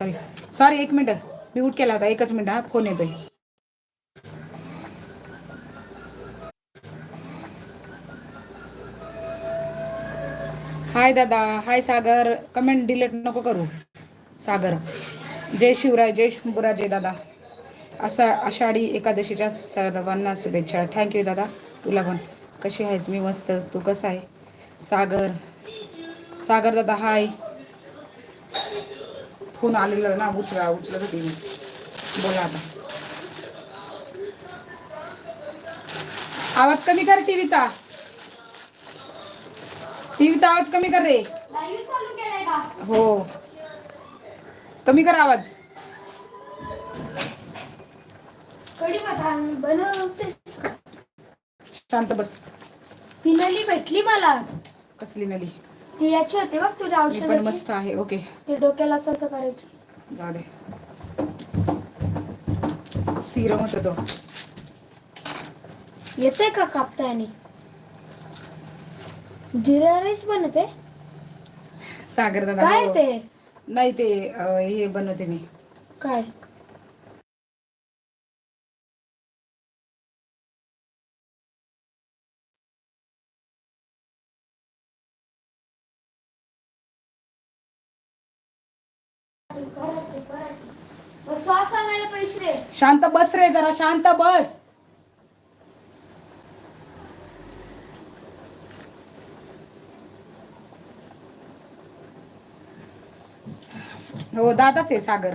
Sorry sorry एक मिनटं. Mute केला होता. एकच मिनिट हा. फोन येतोय. हाय दादा. हाय सागर. कमेंट डिलीट नको करू. सागर. जय शिवराय जय शंभूराज जय दादा. असा आषाढी एकादशीच्या सर्वांना शुभेच्छा. थँक्यू दादा. तुला पण. कशी आहेस? मी मस्त. तू कसा आहे? सागर. सागर दादा हाय फोन आलेला ना उचला उचलत होती मी. बोला आता. आवाज कमी कर टीव्हीचा. टीव्हीचा आवाज कमी कर रे. हो. कमी कर आवाज? शांत बस. ती नली भेटली मला. कसली नली? ती याची होती बघ तुझ्या मी पण औषधाची. मस्त आहे ओके. ते डोक्याला असं असं करायची. जाऊ दे. सिरम होता तो. येते का कापतानी जिरा राईस बनते सागर दादा काय हो. ते? नाही ते अं, हे बनवते मी. काय? आणायला पैसे. दे शांत बस रे जरा शांत बस. हो दादाच आहे सागर.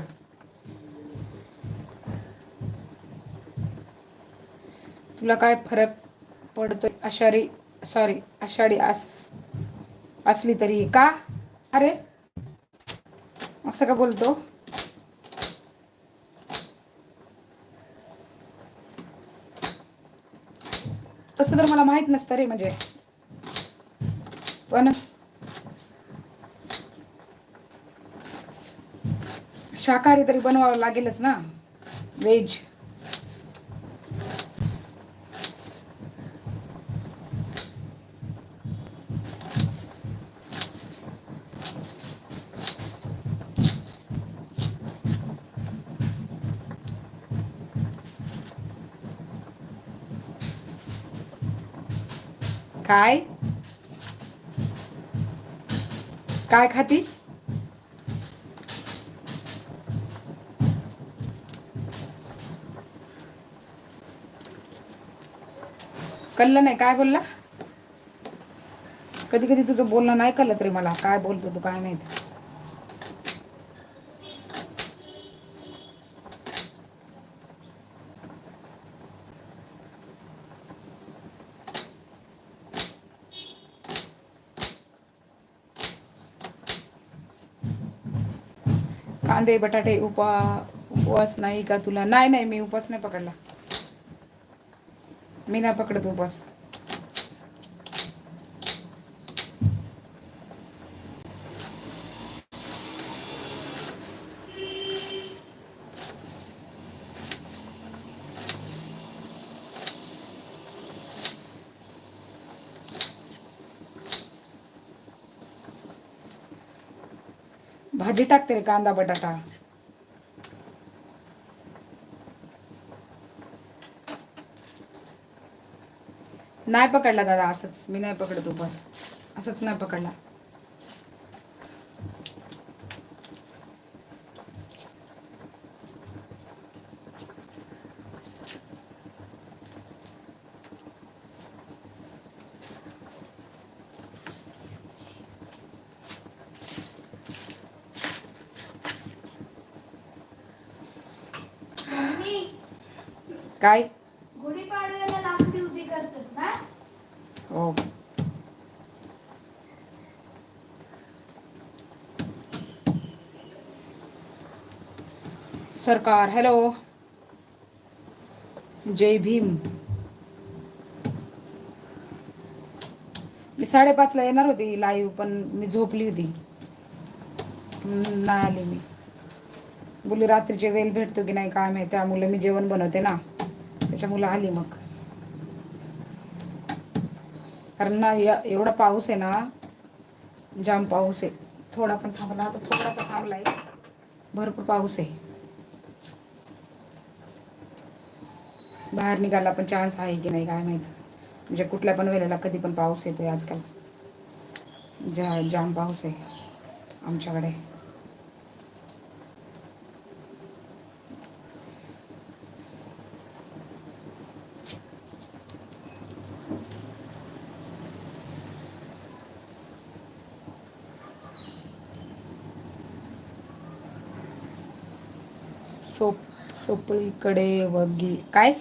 तुला काय फरक पडतोय? आषाढी सॉरी आषाढी आस असली तरी का? अरे असं का बोलतो? असतं तर मला माहीत नसतं रे म्हणजे. पण शाकाहारी तरी बनवावं लागेलच ना. व्हेज काय? काय खाती? कळलं नाही काय बोलला? कधी कधी तुझं बोलणं नाही कळलं तरी मला काय बोलतो तू काय माहिती? कांदे बटाटे उपा उपवास नाही का तुला? नाही नाही मी उपवास नाही पकडला. मी नाही पकडत उपवास. भाजी टाकते रे कांदा बटाटा. नाही पकडला दादा असंच. मी नाही पकडतो बस असंच नाही पकडला. काय? गुढीपाडव्याला लाकडी उभी करतात ना? हो. सरकार हॅलो जय भीम. मी साडेपाचला येणार होती लाईव्ह पण मी झोपली होती. नाही आली मी. बोली रात्रीचे वेळ भेटतो की नाही काय माहिती त्यामुळे मी जेवण बनवते ना. त्याच्यामुळे आली मग. कारण ना एवढा पाऊस आहे ना जाम पाऊस आहे. थोडा पण थांबला आता थोडासा थांबलाय. भरपूर पाऊस आहे. बाहेर निघायला पण चान्स आहे की नाही काय माहीत. म्हणजे कुठल्या पण वेळेला कधी पण पाऊस येतोय आजकाल. जा जाम पाऊस आहे आमच्याकडे. सोप सोपळीकडे वगी. काय?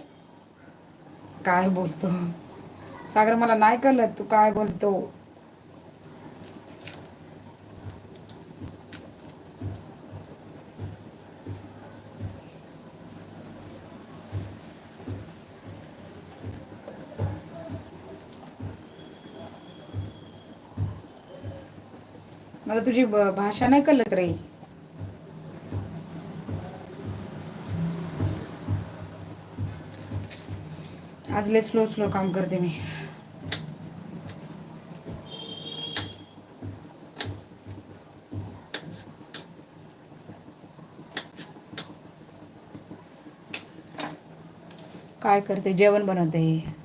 काय बोलतो? सागर मला नाही कळलं. तू काय बोलतो? मला तुझी भाषा नाही कळत रे. आज लय स्लो स्लो काम करते मी. काय करते? जेवण बनवते.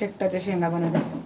शेकटाच्या शेंगा बनवल्या.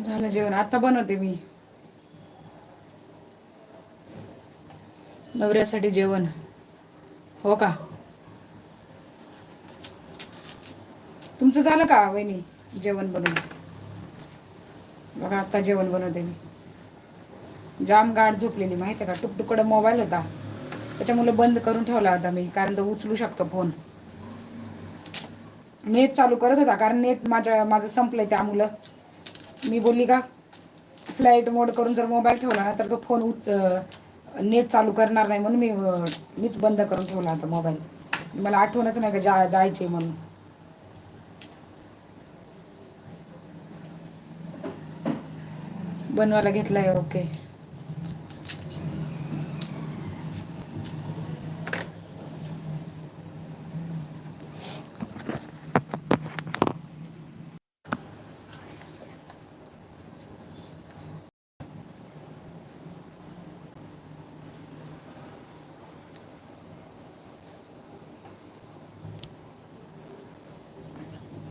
झालं जेवण. आता बनवते मी. नवऱ्यासाठी जेवण. हो का? तुमचं झालं का वहिनी जेवण बनवून? बघा आता जेवण बनवते मी. जाम गाठ झोपलेली माहिती आहे का? टुकटुकडं मोबाईल होता. त्याच्यामुळे बंद करून ठेवला होता मी कारण तो उचलू शकतो फोन. नेट चालू करत होता कारण नेट माझ्या माझं संपलंय त्यामुळं. मी बोलली का फ्लाईट मोड करून जर मोबाईल ठेवला ना तर तो फोन उत नेट चालू करणार नाही म्हणून मी मीच बंद करून ठेवला होता मोबाईल. मला आठवणच नाही का जा जायचे म्हणून. बनवायला घेतलाय ओके.